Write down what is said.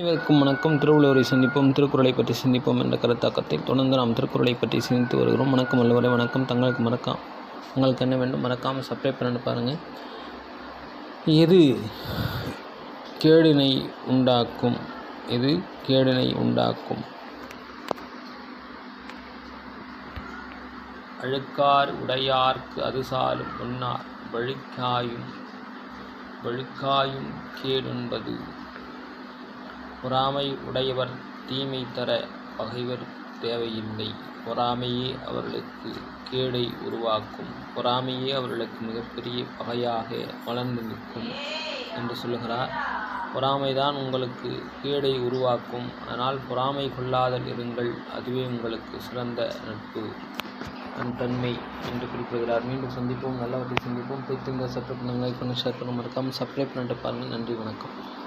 அனைவருக்கும் வணக்கம். திருவள்ளுவரை சிந்திப்போம் திருக்குறளை பற்றி சிந்திப்போம் என்ற கருத்தாக்கத்தை தொடர்ந்து நாம் திருக்குறளை பற்றி சிந்தித்து வருகிறோம். வணக்கம் அல்லவரை வணக்கம். தங்களுக்கு மறக்காம உங்களுக்கு என்ன வேண்டும்? மறக்காமல் சப்ஸ்கிரைப் பண்ணிட்டு பாருங்கள் எது கேடினை உண்டாக்கும்? எது கேடினை உண்டாக்கும்? அழுக்கார் உடையார்க்கு அது சாலும் முன்னார் வழுக்காயும் வழுக்காயும் கேடுன்பது பொறாமை உடையவர் தீமை தர பகைவர் தேவையில்லை. பொறாமையே அவர்களுக்கு கேடை உருவாக்கும். பொறாமையே அவர்களுக்கு மிகப்பெரிய பகையாக வளர்ந்து நிற்கும் என்று சொல்லுகிறார். பொறாமைதான் உங்களுக்கு கேடை உருவாக்கும். அதனால் பொறாமை கொள்ளாதல் இருங்கள். அதுவே உங்களுக்கு சிறந்த நட்பு தன் தன்மை என்று குறிப்பிடுகிறார். மீண்டும் சந்திப்போம். நல்லவற்றை சந்திப்போம். பிடித்திருந்த சப்ஸ்கிரைப் பண்ணுங்கள். ஷேர் பண்ண மறக்காமல் சப்ஸ்கிரைப் பண்ணிட்டு பாருங்கள். நன்றி வணக்கம்.